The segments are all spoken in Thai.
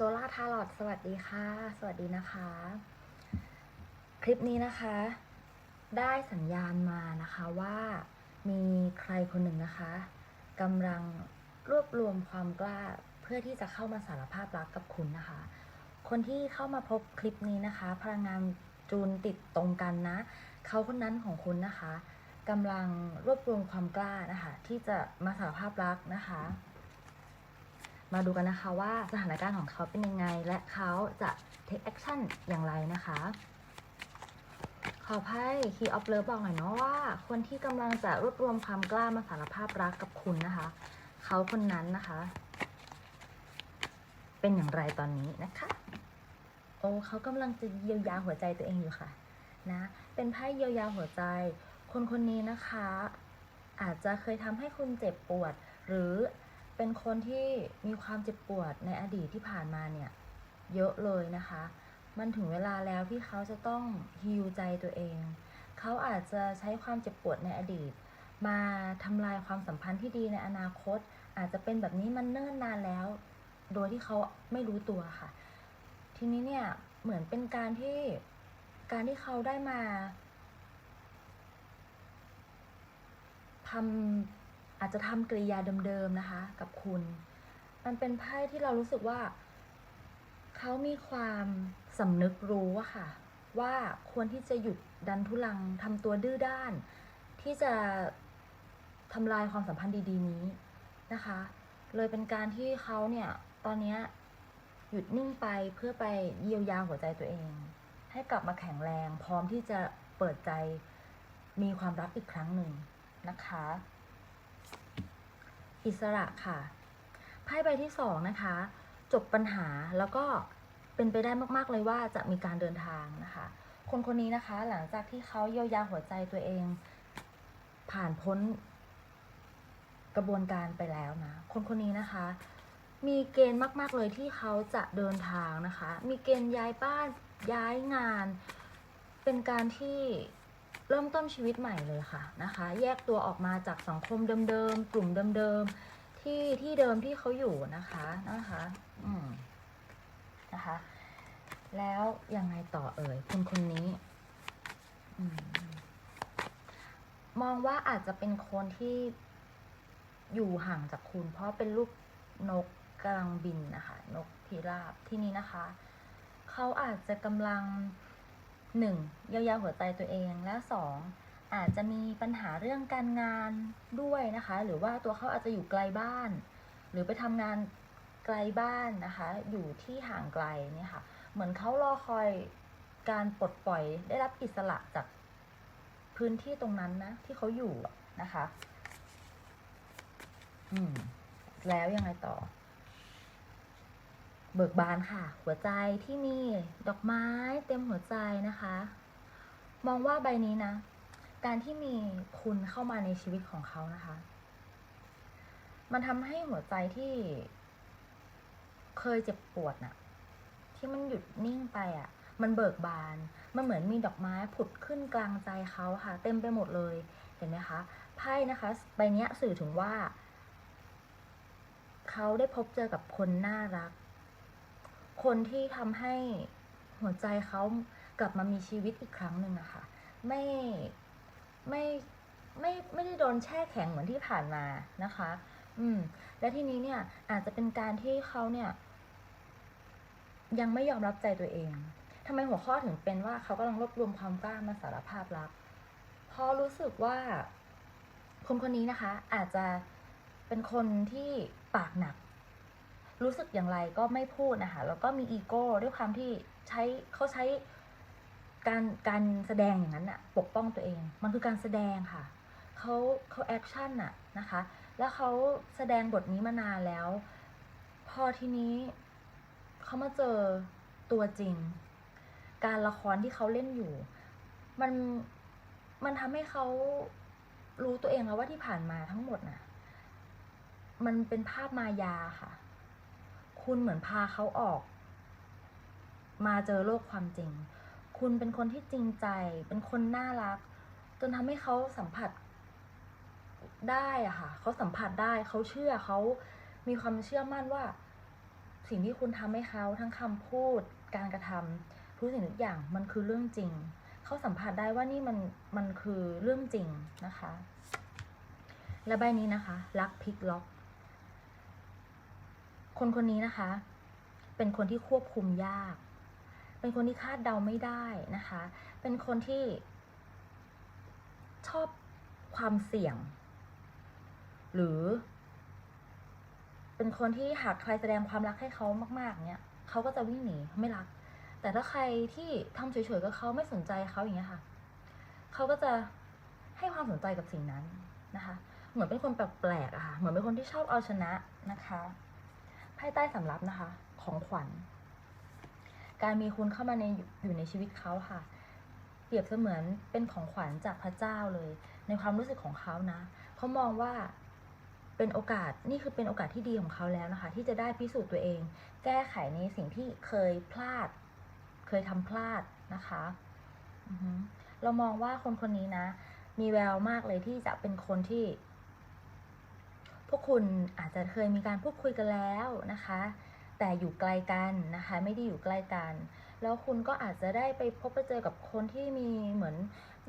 โซล่าทารอดสวัสดีค่ะ สวัสดีนะคะ คลิปนี้นะคะ ได้สัญญาณมานะคะว่ามีใครคนหนึ่งนะคะกำลังรวบรวมความกล้าเพื่อที่จะเข้ามาสารภาพรักกับคุณนะคะ คนที่เข้ามาพบคลิปนี้นะคะ พลังงานจูนติดตรงกันนะ เขาคนนั้นของคุณนะคะกำลังรวบรวมความกล้านะคะ ที่จะมาสารภาพรักนะคะ มาดูกันนะคะว่าสถานการณ์ของเขาเป็นยังไง และเขาจะ take action อย่างไรนะคะ ขอไพ่ Key of Love บอกหน่อยเนาะว่า คนที่กำลังจะรวบรวมความกล้ามาสารภาพรักกับคุณนะคะ เขาคนนั้นนะคะ เป็นอย่างไรตอนนี้นะคะ โอ้เขากำลังจะเยียวยาหัวใจตัวเองอยู่ค่ะนะเป็นไพ่เยียวยาหัวใจ คนคนนี้นะคะ อาจจะเคยทำให้คุณเจ็บปวด หรือ เป็นคนที่มีความเจ็บปวดในอดีตที่ผ่านมาเนี่ยเยอะเลยนะคะ มันถึงเวลาแล้วที่เขาจะต้องฮิวใจตัวเอง เขาอาจจะใช้ความเจ็บปวดในอดีต มาทำลายความสัมพันธ์ที่ดีในอนาคต อาจจะเป็นแบบนี้มันเนิ่นนานแล้ว โดยที่เขาไม่รู้ตัวค่ะ ทีนี้เนี่ยเหมือนเป็นการที่การที่เขาได้มาทำ อาจจะทำกริยาเดิมๆนะคะ กับคุณ มันเป็นไพ่ที่เรารู้สึกว่า เขามีความสำนึกรู้อะค่ะ ว่าควรที่จะหยุดดันทุลังทำตัวดื้อด้าน ที่จะทำลายความสัมพันธ์ดี ๆ นี้นะคะ เลยเป็นการที่เขาเนี่ยตอนนี้หยุดนิ่งไปเพื่อไปเยียวยาหัวใจตัวเอง ให้กลับมาแข็งแรง พร้อมที่จะเปิดใจมีความรักอีกครั้งหนึ่งนะคะ อิสระค่ะไพ่ใบที่สองนะคะ จบปัญหาแล้วก็เป็นไปได้มากๆเลยว่าจะมีการเดินทางนะคะ คนคนนี้นะคะหลังจากที่เขาเยียวยาหัวใจตัวเอง ผ่านพ้นกระบวนการไปแล้วนะ คนคนนี้นะคะ มีเกณฑ์มาก ๆ เลยที่เขาจะเดินทางนะคะ มีเกณฑ์ย้ายบ้านย้ายงาน เป็นการที่ เริ่มต้นชีวิตใหม่เลยค่ะนะคะ แยกตัวออกมาจากสังคมเดิมๆกลุ่มเดิมๆที่ที่เดิมที่เขาอยู่นะคะนะคะอืมนะคะ แล้วยังไงต่อเอ่ยคนคนนี้อมมองว่าอาจจะเป็นคนที่อยู่ห่างจากคุณ เพราะเป็นลูกนกกำลังบินนะคะ นกพิราบที่นี้นะคะ เขาอาจจะกำลัง หนึ่งเยียวยาหัวใจตัวเองและสองอาจจะมีปัญหาเรื่องการงานด้วยนะคะ หรือว่าตัวเขาอาจจะอยู่ไกลบ้าน หรือไปทำงานไกลบ้านนะคะ อยู่ที่ห่างไกลเนี่ยค่ะ เหมือนเขารอคอยการปลดปล่อยได้รับอิสระจากพื้นที่ตรงนั้นนะ ที่เขาอยู่นะคะ อืม แล้วยังไงต่อ เบิกบานค่ะ หัวใจที่มีดอกไม้เต็มหัวใจนะคะ มองว่าใบนี้นะ การที่มีคุณเข้ามาในชีวิตของเขานะคะ มันทำให้หัวใจที่เคยเจ็บปวดน่ะ ที่มันหยุดนิ่งไปอะ มันเบิกบาน มันเหมือนมีดอกไม้ผุดขึ้นกลางใจเขาค่ะ เต็มไปหมดเลย เห็นไหมคะ ไพ่นะคะ ใบนี้สื่อถึงว่า เขาได้พบเจอกับคนน่ารัก คนที่ทำให้หัวใจเขากลับมามีชีวิตอีกครั้งหนึ่งอะค่ะไม่ไม่ไม่ไม่ได้โดนแช่แข็งเหมือนที่ผ่านมานะคะ อืม และทีนี้เนี่ยอาจจะเป็นการที่เขาเนี่ย ยังไม่ยอมรับใจตัวเองทำไมหัวข้อถึงเป็นว่าเขากำลังรวบรวมความกล้ามาสารภาพรักเพราะรู้สึกว่าคนคนนี้นะคะ อาจจะเป็นคนที่ปากหนัก รู้สึกอย่างไรก็ไม่พูดนะคะแล้วก็มีอีโก้ด้วยความที่ใช้เขาใช้การการแสดงอย่างนั้นอะปกป้องตัวเอง มันคือการแสดงค่ะเขาเขาแอคชั่นอะนะคะ แล้วเขาแสดงบทนี้มานานแล้ว พอทีนี้เขามาเจอตัวจริง การละครที่เขาเล่นอยู่ มันมันทำให้เขารู้ตัวเองแล้วว่าที่ผ่านมาทั้งหมดน่ะ มันเป็นภาพมายาค่ะ คุณเหมือนพาเขาออก มาเจอโลกความจริง คุณเป็นคนที่จริงใจ เป็นคนน่ารัก จนทำให้เขาสัมผัสได้อะค่ะเขาสัมผัสได้เขาเชื่อเขามีความเชื่อมั่นว่า สิ่งที่คุณทำให้เขาทั้งคำพูด การกระทำทุกสิ่งทุกอย่างมันคือเรื่องจริงเขาสัมผัสได้ว่านี่มันมันคือเรื่องจริงนะคะ และใบนี้นะคะ รักพลิกล็อก คนคนนี้นะคะ เป็นคนที่ควบคุมยาก เป็นคนที่คาดเดาไม่ได้นะคะ เป็นคนที่ชอบความเสี่ยง หรือ เป็นคนที่หากใครแสดงความรักให้เขามาก ๆ เนี่ยเขาก็จะวิ่งหนีไม่รัก แต่ถ้าใครที่ทำเฉยๆกับเขาไม่สนใจเขาอย่างเงี้ยค่ะเขาก็จะให้ความสนใจกับสิ่งนั้นนะคะ เหมือนเป็นคนแปลกๆอะค่ะ เหมือนเป็นคนที่ชอบเอาชนะนะคะ ไพ่ใต้สำรับนะคะ ของขวัญ การมีคุณเข้ามาในอยู่ในชีวิตเขาค่ะ เปรียบเสมือนเป็นของขวัญจากพระเจ้าเลย ในความรู้สึกของเขานะเขามองว่าเป็นโอกาสนี่คือเป็นโอกาสที่ดีของเขาแล้วนะคะ ที่จะได้พิสูจน์ตัวเอง แก้ไขในสิ่งที่เคยพลาด เคยทำพลาดนะคะเรามองว่าคนคนนี้นะ มีแววมากเลยที่จะเป็นคนที่ พวกคุณอาจจะเคยมีการพูดคุยกันแล้วนะคะ แต่อยู่ไกลกันนะคะ ไม่ได้อยู่ใกล้กัน แล้วคุณก็อาจจะได้ไปพบไปเจอกับคนที่มีเหมือน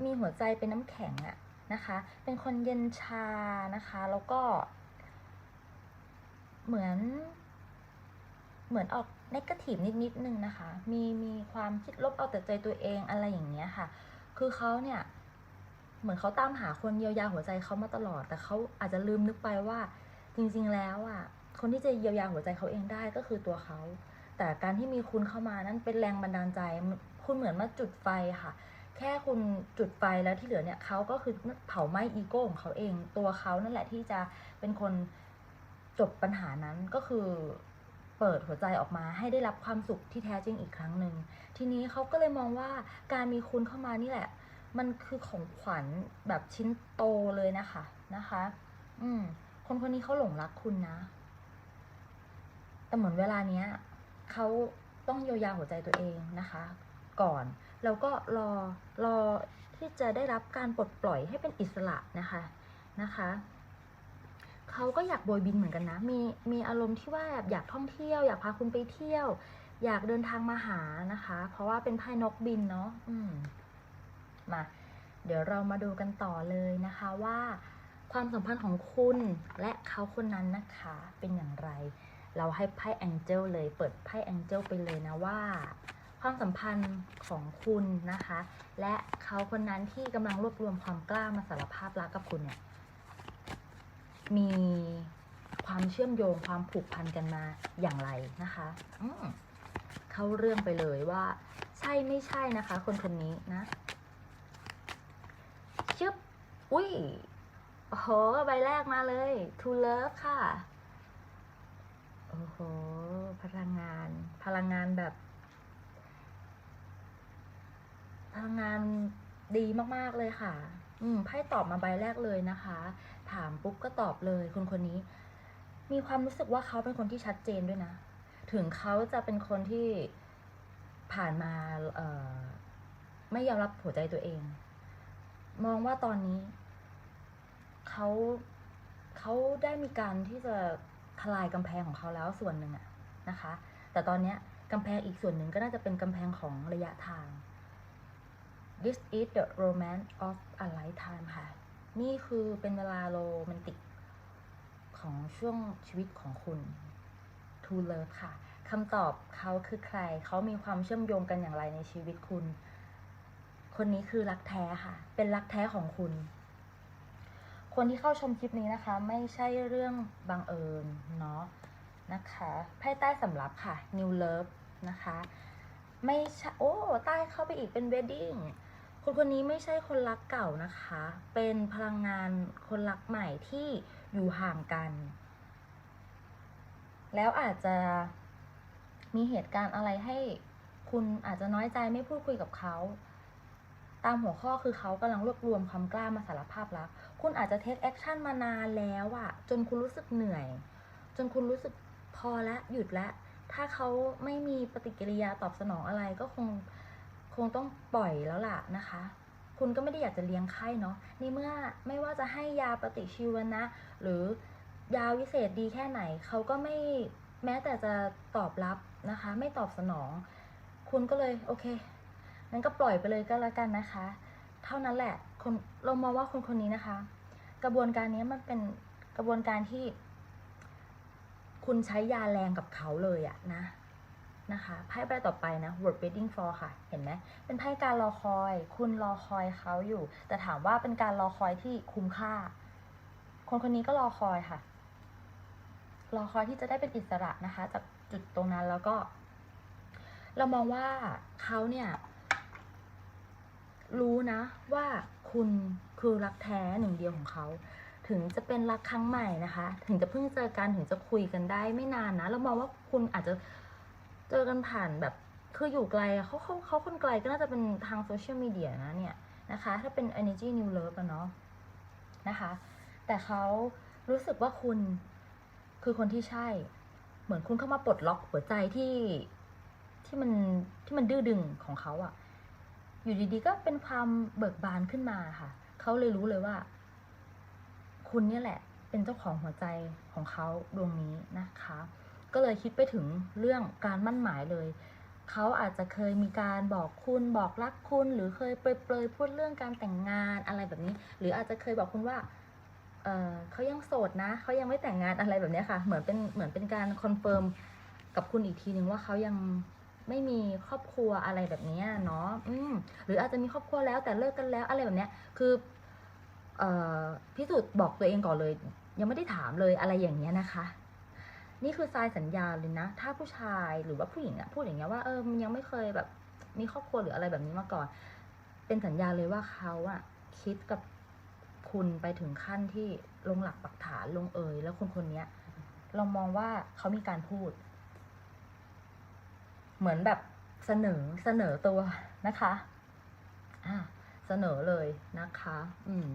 มีหัวใจเป็นน้ำแข็งอะนะคะ เป็นคนเย็นชานะคะ แล้วก็ เหมือน เหมือนออกนกาทีฟนิดๆนึงนะคะ มีมีความคิดลบเอาแต่ใจตัวเองอะไรอย่างเงี้ยค่ะ คือเขาเนี่ย เหมือนเขาตามหาคนเยียวยาหัวใจเขามาตลอด แต่เขาอาจจะลืมนึกไปว่า จริงๆแล้วอะคนที่จะเยียวยาหัวใจเขาเองได้ก็คือตัวเขา แต่การที่มีคุณเข้ามานั้นเป็นแรงบันดาลใจ คุณเหมือนมาจุดไฟค่ะ แค่คุณจุดไฟแล้วที่เหลือเนี่ยเขาก็คือเผาไหม้อีโก้ของเขาเอง ตัวเขานั่นแหละที่จะเป็นคนจบปัญหานั้นก็คือเปิดหัวใจออกมาให้ได้รับความสุขที่แท้จริงอีกครั้งหนึ่ง ทีนี้เขาก็เลยมองว่าการมีคุณเข้ามานี่แหละ มันคือของขวัญแบบชิ้นโตเลยนะคะนะคะ อืม คนคนนี้เขาหลงรักคุณนะ แต่เหมือนเวลาเนี้ยเขาต้องเยียวยาหัวใจตัวเองนะคะ ก่อน แล้วก็รอรอที่จะได้รับการปลดปล่อยให้เป็นอิสระนะคะนะคะเขาก็อยากโบยบินเหมือนกันนะ มีมีอารมณ์ที่ว่าอยากท่องเที่ยว อยากพาคุณไปเที่ยว อยากเดินทางมาหานะคะ เพราะว่าเป็นไพ่นกบินเนาะอืม มา เดี๋ยวเรามาดูกันต่อเลยนะคะว่า ความสัมพันธ์ของคุณและเขาคนนั้นนะคะเป็นอย่างไร เราให้ไพ่แองเจิลเลยเปิดไพ่แองเจิลไปเลยนะว่า ความสัมพันธ์ของคุณนะคะ และเขาคนนั้นที่กำลังรวบรวมความกล้ามาสารภาพรักกับคุณเนี่ยมีความเชื่อมโยงความผูกพันกันมาอย่างไรนะคะอืเข้าเรื่องไปเลยว่า ใช่ไม่ใช่นะคะ คนคนนี้นะ ชึบ อุ้ยโอ้โหใบแรกมาเลย to love ค่ะ โอ้โห พลังงาน พลังงานแบบ พลังงานดีมาก ๆ เลยค่ะ อืม ไพ่ตอบมาใบแรกเลยนะคะ ถามปุ๊บก็ตอบเลยคนคนนี้ มีความรู้สึกว่าเขาเป็นคนที่ชัดเจนด้วยนะ ถึงเขาจะเป็นคนที่ผ่านมา เอ่อ ไม่ยอมรับหัวใจตัวเอง มองว่าตอนนี้เขาเขาได้มีการที่จะทลายกำแพงของเขาแล้วส่วนหนึ่งอะนะคะ แต่ตอนนี้กำแพงอีกส่วนหนึ่งก็น่าจะเป็นกำแพงของระยะทาง This is the romance of a lifetime ค่ะ นี่คือเป็นเวลาโรแมนติกของช่วงชีวิตของคุณ To love ค่ะคำตอบเขาคือใคร เขามีความเชื่อมโยงกันอย่างไรในชีวิตคุณ คนนี้คือรักแท้ค่ะ เป็นรักแท้ของคุณ คนที่เข้าชมคลิปนี้นะคะ ไม่ใช่เรื่องบังเอิญเนาะนะคะไพ่ใต้สำรับค่ะ New Love นะคะ ไม่ใช่โอ้ใต้เข้าไปอีกเป็น Wedding คนคนนี้ไม่ใช่คนรักเก่านะคะ เป็นพลังงานคนรักใหม่ที่อยู่ห่างกัน แล้วอาจจะมีเหตุการณ์อะไรให้คุณอาจจะน้อยใจไม่พูดคุยกับเขา ตามหัวข้อคือเขากำลังรวบรวมความกล้ามาสารภาพรัก คุณอาจจะเทคแอคชั่นมานานแล้วอะจนคุณรู้สึกเหนื่อย จนคุณรู้สึกพอแล้วหยุดแล้วถ้าเขาไม่มีปฏิกิริยาตอบสนองอะไรก็คงคงต้องปล่อยแล้วล่ะนะคะ คุณก็ไม่ได้อยากจะเลี้ยงไข้เนาะในเมื่อไม่ว่าจะให้ยาปฏิชีวนะ หรือยาวิเศษดีแค่ไหน เขาก็ไม่แม้แต่จะตอบรับนะคะ ไม่ตอบสนอง คุณก็เลยโอเค งั้นก็ปล่อยไปเลยก็แล้วกันนะคะ เท่านั้นแหละคนเรามองว่าคนคนนี้นะคะ กระบวนการนี้มันเป็นกระบวนการที่ คุณใช้ยาแรงกับเขาเลยอะนะนะคะไพ่ใบต่อไปนะ word waiting for ค่ะ เห็นไหมเป็นไพ่การรอคอย คุณรอคอยเขาอยู่ แต่ถามว่าเป็นการรอคอยที่คุ้มค่า คนคนนี้ก็รอคอยค่ะ รอคอยที่จะได้เป็นอิสระนะคะ จากจุดตรงนั้นแล้วก็ เรามองว่าเขาเนี่ย รู้นะว่าคุณคือรักแท้หนึ่งเดียวของเขาถึงจะเป็นรักครั้งใหม่นะคะ ถึงจะเพิ่งเจอกันถึงจะคุยกันได้ไม่นานนะเรามองว่าคุณอาจจะเจอกันผ่านแบบคืออยู่ไกลเขาเขาเขาคนไกลก็น่าจะเป็นทางโซเชียลมีเดียนะเนี่ยนะคะ ถ้าเป็น energy new love อะเนาะนะคะ แต่เขารู้สึกว่าคุณคือคนที่ใช่ เหมือนคุณเข้ามาปลดล็อกหัวใจที่ที่มันที่มันดื้อดึงของเขาอะ อยู่ดีๆก็เป็นความเบิกบานขึ้นมาค่ะ เขาเลยรู้เลยว่า คุณเนี่ยแหละ เป็นเจ้าของหัวใจของเขาดวงนี้นะคะ ก็เลยคิดไปถึงเรื่องการมั่นหมายเลย เขาอาจจะเคยมีการบอกคุณบอกรักคุณ หรือเคยเปรยๆพูดเรื่องการแต่งงานอะไรแบบนี้ หรืออาจจะเคยบอกคุณว่าเเขายังโสดนะ เขายังไม่แต่งงานอะไรแบบนี้ค่ะ เหมือนเป็นเหมือนเป็นการคอนเฟิร์มกับคุณอีกทีหนึ่งว่าเขายัง ไม่มีครอบครัวอะไรแบบนี้เนาะอืมหรืออาจจะมีครอบครัวแล้วแต่เลิกกันแล้วอะไรแบบเนี้ย คือเอ่อพิสูจน์บอกตัวเองก่อนเลย ยังไม่ได้ถามเลยอะไรอย่างเงี้ยนะคะ นี่คือทรายสัญญาเลยนะ ถ้าผู้ชายหรือว่าผู้หญิงอะพูดอย่างเงี้ยว่าเออมันยังไม่เคยแบบ มีครอบครัวหรืออะไรแบบนี้มาก่อน เป็นสัญญาเลยว่าเขาอะคิดกับคุณไปถึงขั้นที่ลงหลักปักฐานลงเอย แล้วคนคนนี้เรามองว่าเขามีการพูด เหมือนแบบเสนอเสนอตัวนะคะอ่าเสนอเลยนะคะ อืม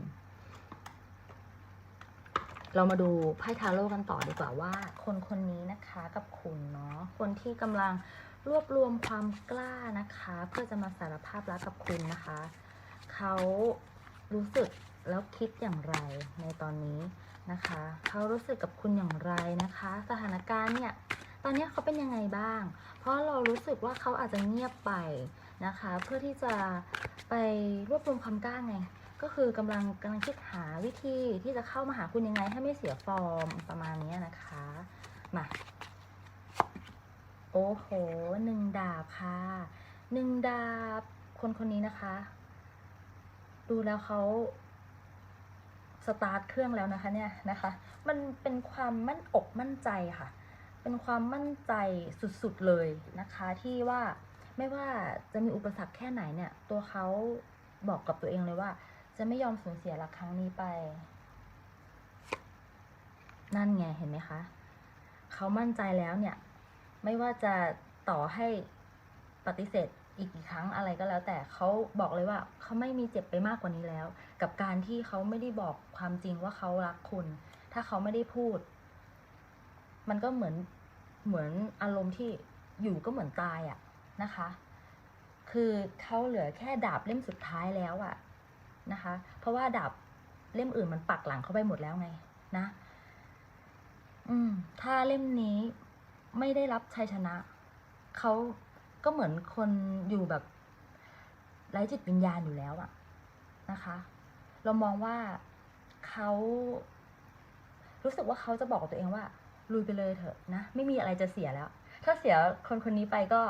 เรามาดูไพ่ทาโร่กันต่อดีกว่าว่า คนคนนี้นะคะกับคุณเนาะคนที่กำลังรวบรวมความกล้านะคะ เพื่อจะมาสารภาพรักกับคุณนะคะ เขารู้สึกแล้วคิดอย่างไรในตอนนี้นะคะ เขารู้สึกกับคุณอย่างไรนะคะ สถานการณ์เนี่ย ตอนนี้เขาเป็นยังไงบ้าง เพราะเรารู้สึกว่าเขาอาจจะเงียบไปนะคะ เพื่อที่จะไปรวบรวมความกล้าไง ก็คือกำลังกำลังคิดหาวิธีที่จะเข้ามาหาคุณยังไงให้ไม่เสียฟอร์มประมาณนี้นะคะ มาโอ้โหหนึ่งดาบค่ะหนึ่งดาบคนคนนี้นะคะ ดูแล้วเขาสตาร์ทเครื่องแล้วนะคะเนี่ยนะคะ มันเป็นความมั่นอกมั่นใจค่ะ เป็นความมั่นใจสุดๆเลยนะคะ ที่ว่าไม่ว่าจะมีอุปสรรคแค่ไหนเนี่ย ตัวเขาบอกกับตัวเองเลยว่า จะไม่ยอมสูญเสียรักครั้งนี้ไป นั่นไงเห็นไหมคะเขามั่นใจแล้วเนี่ย ไม่ว่าจะต่อให้ปฏิเสธอีกกี่ครั้งอะไรก็แล้ว แต่เขาบอกเลยว่าเขาไม่มีเจ็บไปมากกว่านี้แล้ว กับการที่เขาไม่ได้บอกความจริงว่าเขารักคุณ ถ้าเขาไม่ได้พูด มันก็เหมือนเหมือนอารมณ์ที่อยู่ก็เหมือนตายอะนะคะ คือเขาเหลือแค่ดาบเล่มสุดท้ายแล้วอะนะคะ เพราะว่าดาบเล่มอื่นมันปักหลังเข้าไปหมดแล้วไงนะ อืม ถ้าเล่มนี้ไม่ได้รับชัยชนะเขาก็เหมือนคนอยู่แบบไร้จิตวิญญาณอยู่แล้วอะนะคะ เรามองว่าเขารู้สึกว่าเขาจะบอกกับตัวเองว่า ลุยไปเลยเถอะนะ ไม่มีอะไรจะเสียแล้ว ถ้าเสียคนคนนี้ไปก็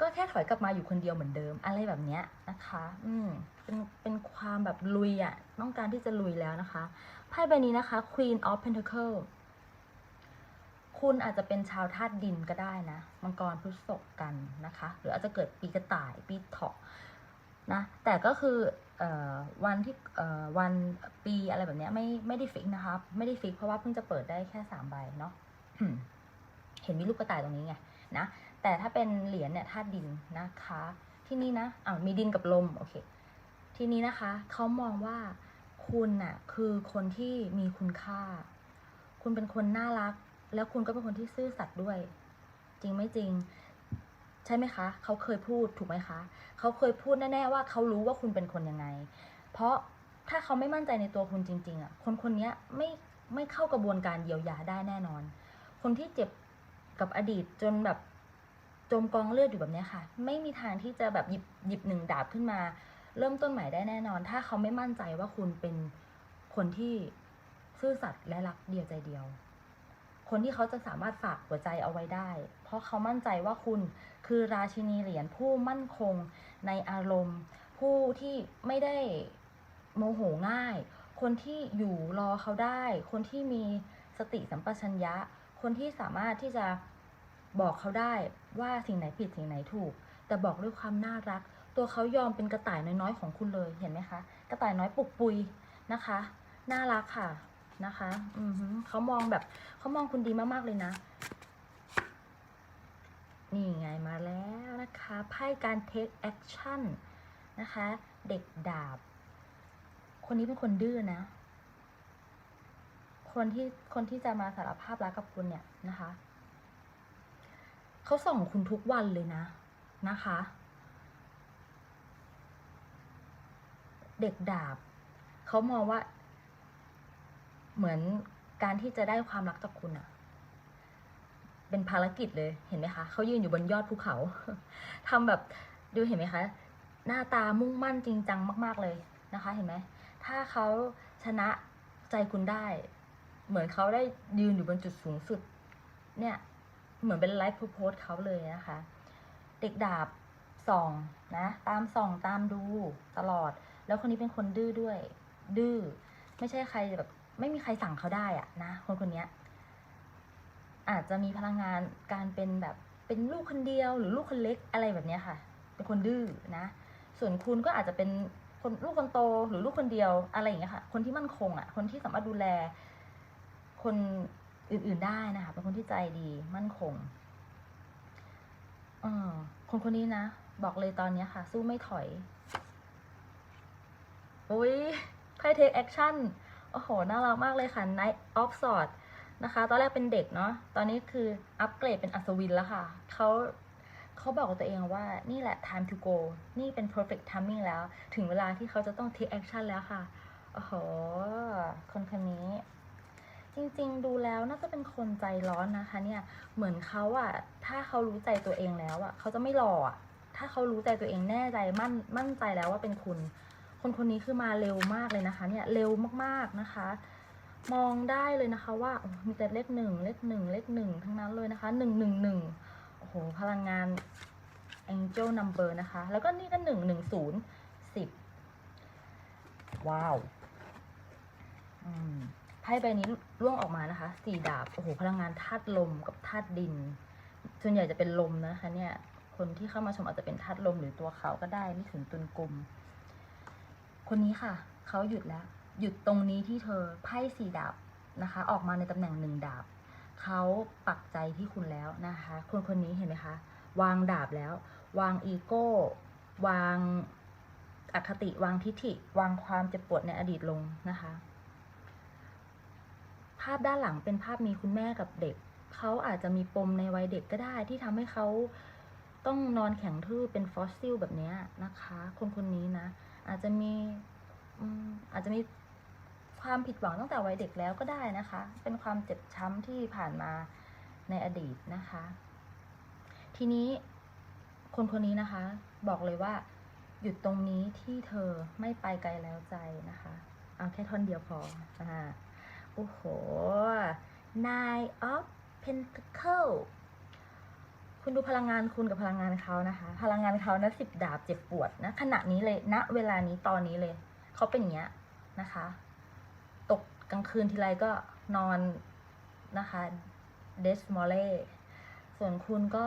ก็แค่ถอยกลับมาอยู่คนเดียวเหมือนเดิม อะไรแบบเนี้ยนะคะ อืมเป็นเป็นความแบบลุยอะ่ะ ต้องการที่จะลุยแล้วนะคะไพ่ใบนี้นะคะ Queen of Pentacle คุณอาจจะเป็นชาวธาตุดินก็ได้นะ มังกรพฤษภกันนะคะ หรืออาจจะเกิดปีกระต่ายปีเถาะนะ แต่ก็คือเอ่อ วันที่วันปีอะไรแบบนี้ไม่ไม่ได้ฟิกนะคะ ไม่ได้ฟิกเพราะว่าเพิ่งจะเปิดได้แค่สามใบเนาะเห็นมีลูกกระต่ายตรงนี้ไงนะแต่ถ้าเป็นเหรียญเนี่ยธาตุดินนะคะ ที่นี่นะอ่ามีดินกับลมโอเคทีนี้นะคะเขามองว่าคุณน่ะคือคนที่มีคุณค่า คุณเป็นคนน่ารัก แล้วคุณก็เป็นคนที่ซื่อสัตย์ด้วย จริงไม่จริง ใช่ไหมคะ เขาเคยพูดถูกไหมคะ เขาเคยพูดแน่ๆว่าเขารู้ว่าคุณเป็นคนยังไง เพราะถ้าเขาไม่มั่นใจในตัวคุณจริง ๆอะคนคนนี้ไม่ไม่เข้ากระบวนการเยียวยาได้แน่นอน คนที่เจ็บกับอดีตจนแบบจมกองเลือดอยู่แบบเนี้ยค่ะ ไม่มีทางที่จะแบบหยิบหยิบหนึ่งดาบขึ้นมา เริ่มต้นใหม่ได้แน่นอน ถ้าเขาไม่มั่นใจว่าคุณเป็นคนที่ซื่อสัตย์และรักเดียวใจเดียว คนที่เขาจะสามารถฝากหัวใจเอาไว้ได้ เพราะเขามั่นใจว่าคุณคือราชินีเหรียญผู้มั่นคงในอารมณ์ ผู้ที่ไม่ได้โมโหง่าย คนที่อยู่รอเขาได้ คนที่มีสติสัมปชัญญะ คนที่สามารถที่จะบอกเขาได้ว่าสิ่งไหนผิดสิ่งไหนถูก แต่บอกด้วยความน่ารัก ตัวเขายอมเป็นกระต่ายน้อยๆของคุณเลยเห็นไหมคะ กระต่ายน้อยปุกปุยนะคะ น่ารักค่ะ นะคะ อือเขามองแบบเขามองคุณดีมากๆเลยนะ นี่ไงมาแล้วนะคะไพ่การ take action นะคะ เด็กดาบ คนนี้เป็นคนดื้อนะ คนที่คนที่จะมาสารภาพรักกับคุณเนี่ยนะคะเขาส่งคุณทุกวันเลยนะนะคะ เด็กดาบเขามองว่า เหมือนการที่จะได้ความรักจากคุณอะเป็นภารกิจเลยเห็นไหมคะเขายืนอยู่บนยอดภูเขาทำแบบดูเห็นไหมคะหน้าตามุ่งมั่นจริงจังมาก ๆเลยนะคะ เห็นไหมถ้าเขาชนะใจคุณได้ เหมือนเขาได้ยืนอยู่บนจุดสูงสุด เนี่ยเหมือนเป็นไลฟ์โพสเขาเลยนะคะ เด็กดาบส่องนะตามส่องตามดูตลอด แล้วคนนี้เป็นคนดื้อด้วย ดื้อไม่ใช่ใครแบบ ไม่มีใครสั่งเขาได้อะนะคนคนนี้อาจจะมีพลังงานการเป็นแบบเป็นลูกคนเดียว หรือลูกคนเล็กอะไรแบบนี้ค่ะ เป็นคนดื้อนะ ส่วนคุณก็อาจจะเป็นคนลูกคนโตหรือลูกคนเดียวอะไรอย่างเงี้ยค่ะ คนที่มั่นคงอะ คนที่สามารถดูแล คนอื่นๆได้นะคะ เป็นคนที่ใจดีมั่นคงเออคนคนนี้นะ บอกเลยตอนเนี้ยค่ะ สู้ไม่ถอย โอ้ยไพ่ take action โอ้โห น่ารักมากเลยค่ะ Knight of s w o r d นะคะ ตอนแรกเป็นเด็กเนาะ ตอนนี้คืออัปเกรดเป็นอัศวินแล้วค่ะ เขาเขาบอกกับตัวเองว่านี่แหละ time to go นี่เป็น perfect timing แล้ว ถึงเวลาที่เขาจะต้อง take action แล้วค่ะ โอ้โห คนคนนี้ จริงๆ ดูแล้วน่าจะเป็นคนใจร้อนนะคะ เนี่ย เหมือนเขาอะถ้าเขารู้ใจตัวเองแล้วอะเขาจะไม่รออะถ้าเขารู้ใจตัวเองแน่ใจมั่นมั่นใจแล้วว่าเป็นคุณ คนคนนี้คือมาเร็วมากเลยนะคะ เนี่ยเร็วมากๆนะคะ มองได้เลยนะคะว่ามีแต่เลขหนึ่งเลขหนึ่งเลขหนึ่งทั้งนั้นเลยนะคะหนึ่งหนึ่งหนึ่งโอ้โหพลังงาน Angel Number นะคะ แล้วก็นี่ก็หนึ่งหนึ่งศูนย์สิบว้าวไพ่ใบนี้ร่วงออกมานะคะสี่ดาบโอ้โหพลังงานธาตุลมกับธาตุดิน ส่วนใหญ่จะเป็นลมนะคะ เนี่ย คนที่เข้ามาชมอาจจะเป็นธาตุลมหรือตัวเขาก็ได้นี่ถึงตุนกลม คนนี้ค่ะ เขาหยุดแล้ว หยุดตรงนี้ที่เธอไพ่สี่ดาบนะคะ ออกมาในตำแหน่งหนึ่งดาบ เขาปักใจที่คุณแล้วนะคะ คนคนนี้เห็นไหมคะ วางดาบแล้ว วางอีโก้ วางอคติ วางทิฐิ วางความเจ็บปวดในอดีตลงนะคะ ภาพด้านหลังเป็นภาพมีคุณแม่กับเด็ก เขาอาจจะมีปมในวัยเด็กก็ได้ที่ทำให้เขาต้องนอนแข็งทื่อเป็นฟอสซิลแบบนี้นะคะ คนคนนี้นะ อาจจะมีอาจจะมีความผิดหวังตั้งแต่วัยเด็กแล้วก็ได้นะคะ เป็นความเจ็บช้ำที่ผ่านมาในอดีตนะคะ ทีนี้คนคนนี้นะคะ บอกเลยว่า หยุดตรงนี้ที่เธอไม่ไปไกลแล้วใจนะคะ เอาแค่ท่อนเดียวพออ่าโอ้โห nine of pentacle คุณดูพลังงานคุณกับพลังงานเขานะคะ พลังงานเขานะสิบดาบเจ็บปวดนะขณะนี้เลยณเวลานี้ตอนนี้เลย เขาเป็นอย่างเงี้ยนะคะ ตกกลางคืนทีไรก็นอนนะคะเดสมอลเล่ส่วนคุณก็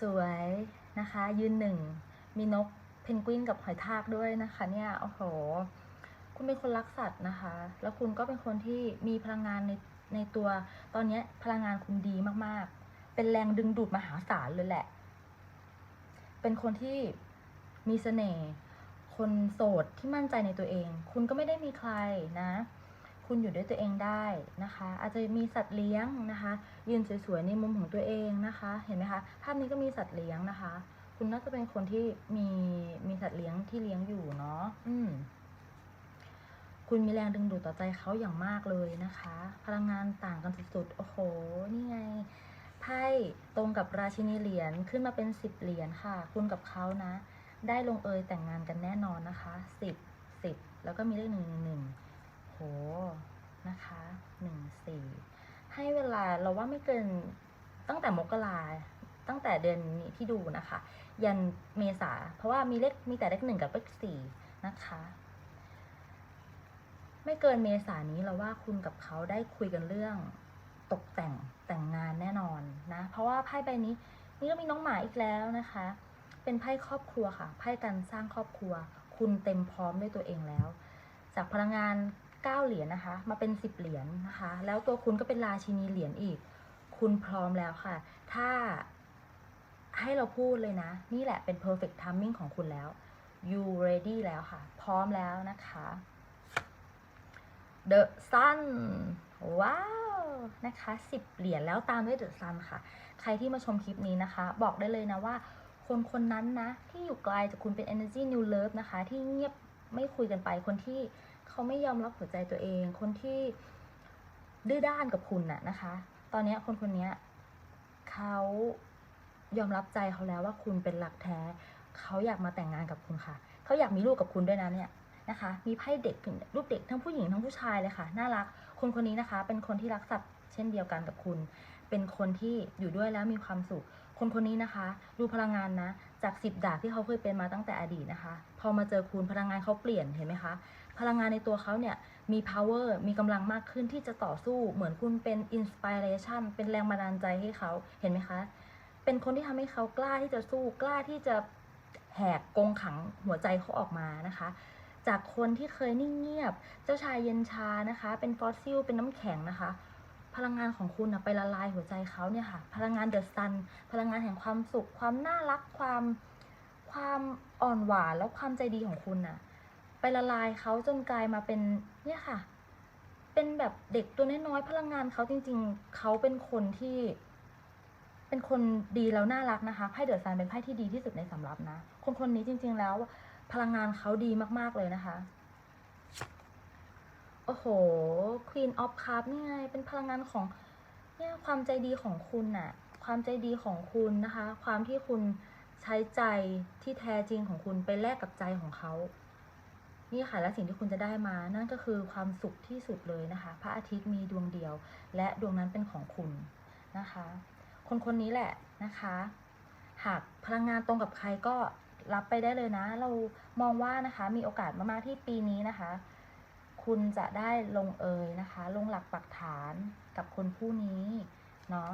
สวยๆ นะคะ ยืนหนึ่ง มีนกเพนกวินกับหอยทากด้วยนะคะเนี่ยโอ้โห คุณเป็นคนรักสัตว์นะคะ แล้วคุณก็เป็นคนที่มีพลังงานในในตัวตอนนี้พลังงานคุณดีมากๆ เป็นแรงดึงดูดมหาศาลเลยแหละ เป็นคนที่มีเสน่ห์คนโสดที่มั่นใจในตัวเอง คุณก็ไม่ได้มีใครนะ คุณอยู่ด้วยตัวเองได้นะคะ อาจจะมีสัตว์เลี้ยงนะคะ ยืนสวยๆในมุมของตัวเองนะคะ เห็นไหมคะภาพนี้ก็มีสัตว์เลี้ยงนะคะ คุณน่าจะเป็นคนที่มีมีสัตว์เลี้ยงที่เลี้ยงอยู่เนาะอืมคุณมีแรงดึงดูดต่อใจเขาอย่างมากเลยนะคะ พลังงานต่างกันสุดๆ โอ้โห นี่ไง ไพ่ตรงกับราชินีเหรียญขึ้นมาเป็นสิบเหรียญค่ะ คุณกับเขานะ ได้ลงเอยแต่งงานกันแน่นอนนะคะสิบสิบแล้วก็มีเลขหนึ่งหนึ่งโหนะคะหนึ่งสี่ให้เวลาเราว่าไม่เกินตั้งแต่มกราตั้งแต่เดือนนี้ที่ดูนะคะ ยันเมษาเพราะว่ามีเลขมีแต่เลขหนึ่งกับเลขสี่นะคะ ไม่เกินเมษานี้เราว่าคุณกับเขาได้คุยกันเรื่อง ตกแต่งแต่งงานแน่นอนนะ เพราะว่าไพ่ใบนี้นี่ก็มีน้องหมาอีกแล้วนะคะ เป็นไพ่ครอบครัวค่ะไพ่การสร้างครอบครัว คุณเต็มพร้อมด้วยตัวเองแล้ว จากพลังงาน9เหรียญนะคะ มาเป็น10เหรียญนะคะ แล้วตัวคุณก็เป็นราชินีเหรียญอีก คุณพร้อมแล้วค่ะ ถ้าให้เราพูดเลยนะ นี่แหละเป็น perfect timing ของคุณแล้ว you ready แล้วค่ะ พร้อมแล้วนะคะ The Sun ว้าว นะคะ10 เหรียญแล้วตามด้วย The Sun ค่ะ ใครที่มาชมคลิปนี้นะคะ บอกได้เลยนะว่า คนคนนั้นนะ ที่อยู่ไกลจากคุณเป็น energy new love นะคะ ที่เงียบไม่คุยกันไปคนที่เขาไม่ยอมรับหัวใจตัวเอง คนที่ดื้อด้านกับคุณน่ะนะคะ ตอนนี้คนคนนี้เขายอมรับใจเขาแล้วว่าคุณเป็นหลักแท้ เขาอยากมาแต่งงานกับคุณค่ะ เขาอยากมีลูกกับคุณด้วยนะเนี่ย นะคะ มีไพ่เด็กถึงลูกเด็กทั้งผู้หญิงทั้งผู้ชายเลยค่ะ น่ารัก คนคนนี้นะคะ เป็นคนที่รักสัตว์เช่นเดียวกันกับคุณ เป็นคนที่อยู่ด้วยแล้วมีความสุข คนคนนี้นะคะ ดูพลังงานนะ จากสิบดาบที่เขาเคยเป็นมาตั้งแต่อดีตนะคะ พอมาเจอคุณพลังงานเขาเปลี่ยนเห็นไหมคะ พลังงานในตัวเขาเนี่ย มี power มีกำลังมากขึ้นที่จะต่อสู้ เหมือนคุณเป็น inspiration เป็นแรงบันดาลใจให้เขา เห็นไหมคะ เป็นคนที่ทำให้เขากล้าที่จะสู้ กล้าที่จะแหกกงขังหัวใจเขาออกมานะคะ จากคนที่เคยนิ่งเงียบ เจ้าชายเย็นชานะคะ เป็นฟอสซิล เป็นน้ำแข็งนะคะ พลังงานของคุณนะไปละลายหัวใจเขาเนี่ยค่ะ พลังงานเดอะซัน พลังงานแห่งความสุข ความน่ารัก ความความอ่อนหวาน แล้วความใจดีของคุณน่ะ ไปละลายเขาจนกลายมาเป็นเนี่ยค่ะ เป็นแบบเด็กตัวน้อยๆ พลังงานเขาจริง ๆ เขาเป็นคนที่เป็นคนดีแล้วน่ารักนะคะ ไพ่เดอะซันเป็นไพ่ที่ดีที่สุดในสำรับนะ คนคนนี้จริง ๆ แล้ว พลังงานเขาดีมากๆเลยนะคะ โอ้โห Queen of Cup นี่ไง เป็นพลังงานของเนี่ยความใจดีของคุณน่ะ ความใจดีของคุณนะคะ ความที่คุณใช้ใจที่แท้จริงของคุณไปแลกกับใจของเขา นี่ค่ะ และสิ่งที่คุณจะได้มา นั่นก็คือความสุขที่สุดเลยนะคะ พระอาทิตย์มีดวงเดียว และดวงนั้นเป็นของคุณนะคะ คนคนนี้แหละนะคะ หากพลังงานตรงกับใครก็ รับไปได้เลยนะ เรามองว่านะคะมีโอกาสมากๆที่ปีนี้นะคะ คุณจะได้ลงเอยนะคะ ลงหลักปักฐานกับคนผู้นี้เนาะ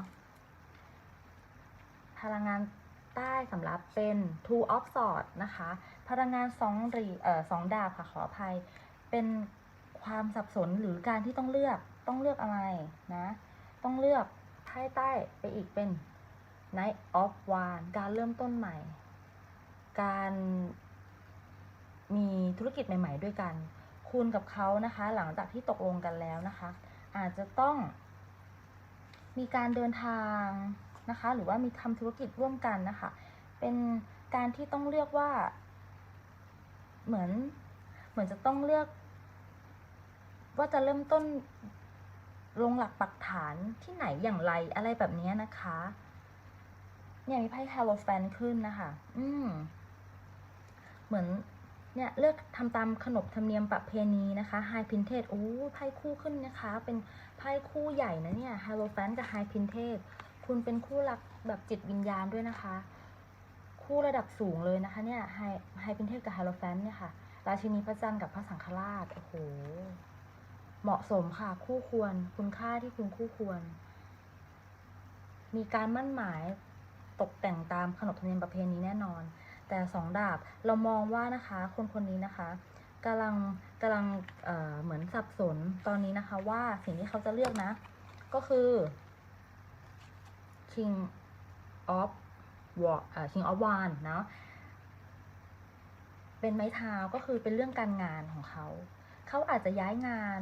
พลังงานใต้สำหรับเป็น two of swords นะคะ พลังงานสองรีเอ่อสองดาบค่ะขออภัย เป็นความสับสนหรือการที่ต้องเลือกต้องเลือกอะไรนะ ต้องเลือกไพ่ใต้ไปอีกเป็น Knight of Wands การเริ่มต้นใหม่ การมีธุรกิจใหม่ ๆ ด้วยกัน คุณกับเขานะคะ หลังจากที่ตกลงกันแล้วนะคะ อาจจะต้องมีการเดินทางนะคะ หรือว่ามีทำธุรกิจร่วมกันนะคะ เป็นการที่ต้องเลือกว่า เหมือนเหมือนจะต้องเลือก ว่าจะเริ่มต้นลงหลักปักฐานที่ไหนอย่างไรอะไรแบบนี้นะคะ เนี่ยมีไพ่ฮาโลแฟนขึ้นนะคะ อืม เหมือนเนี่ยเลือกทำตามขนบธรรมเนียมประเพณีนะคะไฮพินเทสโอ้ไพ่คู่ขึ้นนะคะ เป็นไพ่คู่ใหญ่นะเนี่ยฮาโลแฟนกับไฮพินเทสคุณเป็นคู่รักแบบจิตวิญญาณด้วยนะคะ คู่ระดับสูงเลยนะคะเนี่ยไฮไฮพินเทสกับฮาโลแฟนเนี่ยค่ะ ราชินีพระจันทร์กับพระสังฆราชโอ้โหเหมาะสมค่ะคู่ควรคุณค่าที่คุณคู่ควร มีการมั่นหมายตกแต่งตามขนบธรรมเนียมประเพณีแน่นอน แต่สองดาบเรามองว่านะคะคนคนนี้นะคะกำลังกำลังเเหมือนสับสนตอนนี้นะคะว่าสิ่งที่เขาจะเลือกนะ ก็คือ King of War เอ่อ King of Wands เนาะเป็นไม้เท้าก็คือเป็นเรื่องการงานของเขา เขาอาจจะย้ายงาน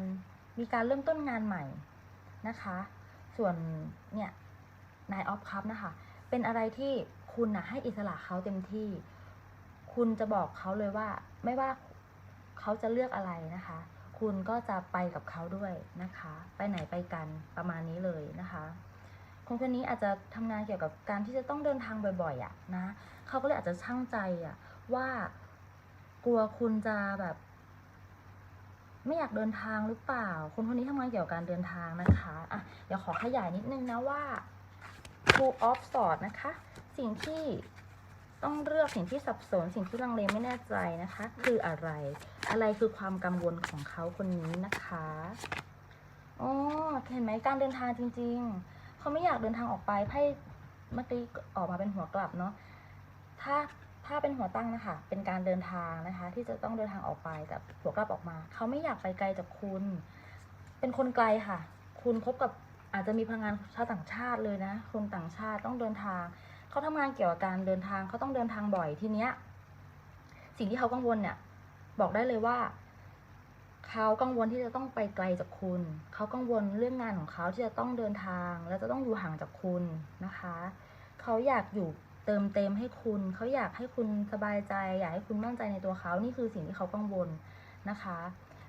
มีการเริ่มต้นงานใหม่นะคะ ส่วนเนี่ย Nine of Cups นะคะ เป็นอะไรที่คุณนะให้อิสระเขาเต็มที่ คุณจะบอกเขาเลยว่าไม่ว่าเขาจะเลือกอะไรนะคะ คุณก็จะไปกับเขาด้วยนะคะ ไปไหนไปกันประมาณนี้เลยนะคะคนคนนี้อาจจะทำงานเกี่ยวกับการที่จะต้องเดินทางบ่อยๆอะนะเขาก็เลยอาจจะช่างใจอะว่ากลัวคุณจะแบบ ไม่อยากเดินทางหรือเปล่า คนคนนี้ทำงานเกี่ยวกับการเดินทางนะคะอะเดี๋ยวขอขยายนิดนึงนะว่า Two of Swords นะคะ สิ่งที่ ต้องเลือกสิ่งที่สับสนสิ่งที่ลังเลไม่แน่ใจนะคะ คืออะไร อะไรคือความกังวลของเขาคนนี้นะคะอ๋อเห็นไหมการเดินทางจริง ๆ เขาไม่อยากเดินทางออกไปไพ่เมื่อกี้ออกมาเป็นหัวกลับเนาะถ้าถ้าเป็นหัวตั้งนะคะ เป็นการเดินทางนะคะ ที่จะต้องเดินทางออกไปแต่หัวกลับออกมา เขาไม่อยากไปไกลจากคุณ เป็นคนไกลค่ะ คุณคบกับอาจจะมีพลังงานชาวต่างชาติเลยนะ คนต่างชาติต้องเดินทาง เขาทำงานเกี่ยวกับการเดินทางเขาต้องเดินทางบ่อยทีเนี้ย สิ่งที่เขากังวลเนี่ย บอกได้เลยว่าเขากังวลที่จะต้องไปไกลจากคุณ เขากังวลเรื่องงานของเขาที่จะต้องเดินทาง และจะต้องอยู่ห่างจากคุณนะคะ เขาอยากอยู่เติมเต็มให้คุณ เขาอยากให้คุณสบายใจ อยากให้คุณมั่นใจในตัวเขา นี่คือสิ่งที่เขากังวลนะคะ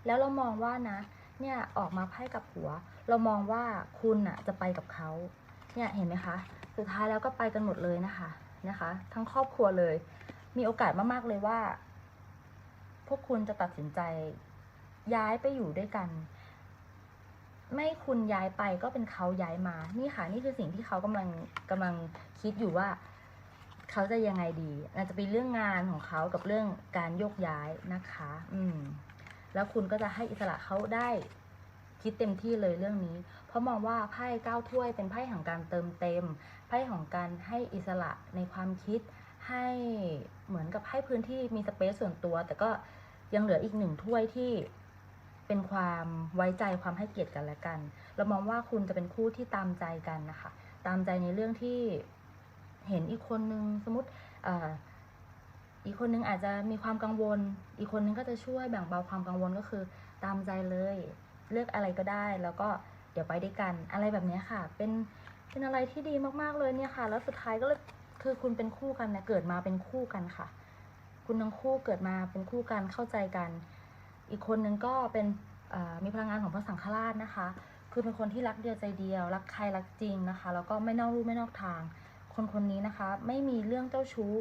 แล้วเรามองว่านะ เนี่ยออกมาไพ่กับหัว เรามองว่าคุณน่ะจะไปกับเขา เนี่ยเห็นไหมคะ สุดท้ายแล้วก็ไปกันหมดเลยนะคะนะคะ ทั้งครอบครัวเลย มีโอกาสมากๆเลยว่า พวกคุณจะตัดสินใจย้ายไปอยู่ด้วยกัน ไม่คุณย้ายไปก็เป็นเขาย้ายมา นี่ค่ะ นี่คือสิ่งที่เขากำลังกำลังคิดอยู่ว่า เขาจะยังไงดีอาจจะเป็นเรื่องงานของเขากับเรื่องการโยกย้ายนะคะ อืม แล้วคุณก็จะให้อิสระเขาได้คิดเต็มที่เลยเรื่องนี้ เพรามองว่าไพ่เก้าถ้วยเป็นไพ่ของการเติมเต็ม ไพ่ของการให้อิสระในความคิด ให้เหมือนกับให้พื้นที่มีสเปซส่วนตัว แต่ก็ยังเหลืออีกหนึ่งถ้วยที่เป็นความไว้ใจความให้เกียรติกันและกัน เรามองว่าคุณจะเป็นคู่ที่ตามใจกันนะคะ ตามใจในเรื่องที่เห็นอีกคนนึงสมมติอีกคนนึงอาจจะมีความกังวล อีกคนนึงก็จะช่วยแบ่งเบาความกังวลก็คือ ตามใจเลย เลือกอะไรก็ได้แล้วก็ เดี๋ยวไปด้วยกัน อะไรแบบนี้ค่ะ เป็นเป็นอะไรที่ดีมากๆเลยเนี่ยค่ะ แล้วสุดท้ายก็เลยคือคุณเป็นคู่กันนะเกิดมาเป็นคู่กันค่ะ คุณทั้งคู่เกิดมาเป็นคู่กันเข้าใจกัน อีกคนนึงก็เป็นมีพลังงานของพระสังฆราชนะคะ คือเป็นคนที่รักเดียวใจเดียว รักใครรักจริงนะคะ แล้วก็ไม่นอกรูไม่นอกทาง คนคนนี้นะคะ ไม่มีเรื่องเจ้าชู้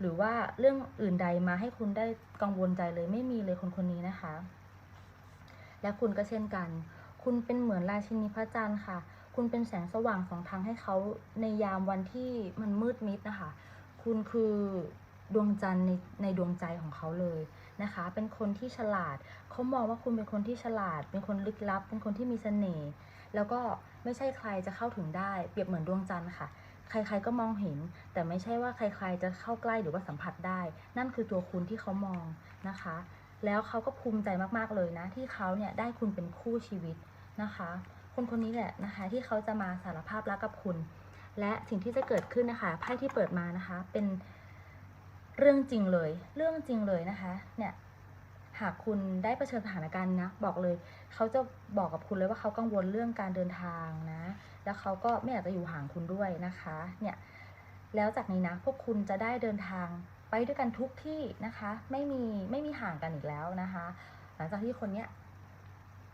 หรือว่าเรื่องอื่นใดมาให้คุณได้กังวลใจเลยไม่มีเลยคนคนนี้นะคะ และคุณก็เช่นกัน คุณเป็นเหมือนราชินีพระจันทร์ค่ะ คุณเป็นแสงสว่างสองทางให้เขาในยามวันที่มันมืดมิดนะคะ คุณคือดวงจันทร์ในในดวงใจของเขาเลยนะคะ เป็นคนที่ฉลาด เขามองว่าคุณเป็นคนที่ฉลาด เป็นคนลึกลับ เป็นคนที่มีเสน่ห์ แล้วก็ไม่ใช่ใครจะเข้าถึงได้ เปรียบเหมือนดวงจันทร์ค่ะ ใครๆก็มองเห็น แต่ไม่ใช่ว่าใครๆจะเข้าใกล้หรือว่าสัมผัสได้ นั่นคือตัวคุณที่เขามองนะคะ แล้วเขาก็ภูมิใจมากๆเลยนะ ที่เขาเนี่ยได้คุณเป็นคู่ชีวิต นะคะ คนคนนี้แหละนะคะ ที่เขาจะมาสารภาพรักกับคุณ และสิ่งที่จะเกิดขึ้นนะคะไพ่ที่เปิดมานะคะ เป็นเรื่องจริงเลย เรื่องจริงเลยนะคะ เนี่ยหากคุณได้เผชิญสถานการณ์นะ บอกเลย เขาจะบอกกับคุณเลยว่าเขากังวลเรื่องการเดินทางนะ แล้วเขาก็ไม่อยากจะอยู่ห่างคุณด้วยนะคะ เนี่ย แล้วจากนี้นะ พวกคุณจะได้เดินทางไปด้วยกันทุกที่นะคะ ไม่มีไม่มีห่างกันอีกแล้วนะคะ หลังจากที่คนเนี้ย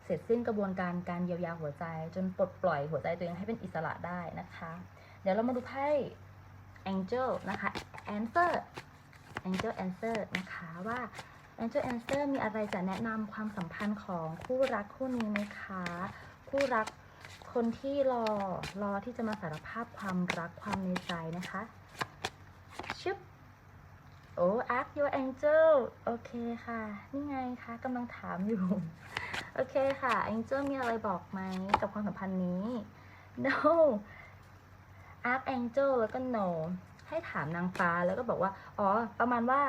เสร็จสิ้นกระบวนการการเยียวยาหัวใจ จนปลดปล่อยหัวใจตัวเองให้เป็นอิสระได้นะคะ เดี๋ยวเรามาดูไพ่ Angel นะคะ Answer Angel Answer นะคะว่า Angel Answer มีอะไรจะแนะนำความสัมพันธ์ของคู่รักคู่นี้ไหมคะ คู่รักคนที่รอรอที่จะมาสารภาพความรักความในใจนะคะชึบโอ้ ask your angel โอเคค่ะ นี่ไงคะกำลังถามอยู่ โอเคค่ะ angel มีอะไรบอกไหมกับความสัมพันธ์นี้ no ask angel แล้วก็ no ให้ถามนางฟ้าแล้วก็บอกว่า อ๋อ ประมาณว่า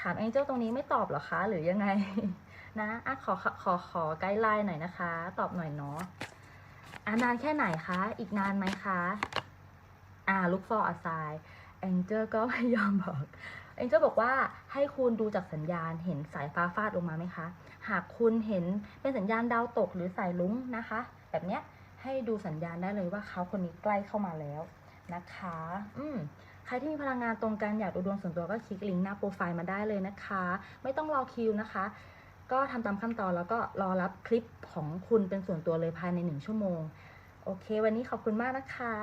ถาม angel ตรงนี้ไม่ตอบหรอคะ หรือยังไง นะอะขอขอขอขอไกด์ไลน์หน่อยนะคะ ตอบหน่อยเนาะอ่านานแค่ไหนคะ อีกนานไหมคะ อ่า look for a sign angel ก็ไม่ยอมบอก angel บอกว่าให้คุณดูจากสัญญาณเห็นสายฟ้าฟาดลงมาไหมคะ หากคุณเห็นเป็นสัญญาณดาวตกหรือสายลุ้งนะคะ แบบเนี้ยให้ดูสัญญาณได้เลยว่าเขาคนนี้ใกล้เข้ามาแล้วนะคะ อืมใครที่มีพลังงานตรงกันอยากดูดวงส่วนตัวก็คลิกลิงก์หน้าโปรไฟล์มาได้เลยนะคะ ไม่ต้องรอคิวนะคะ ก็ทำตามขั้นตอนแล้วก็รอรับคลิปของคุณเป็นส่วนตัวเลยภายในหนึ่งชั่วโมง โอเค วันนี้ขอบคุณมากนะคะ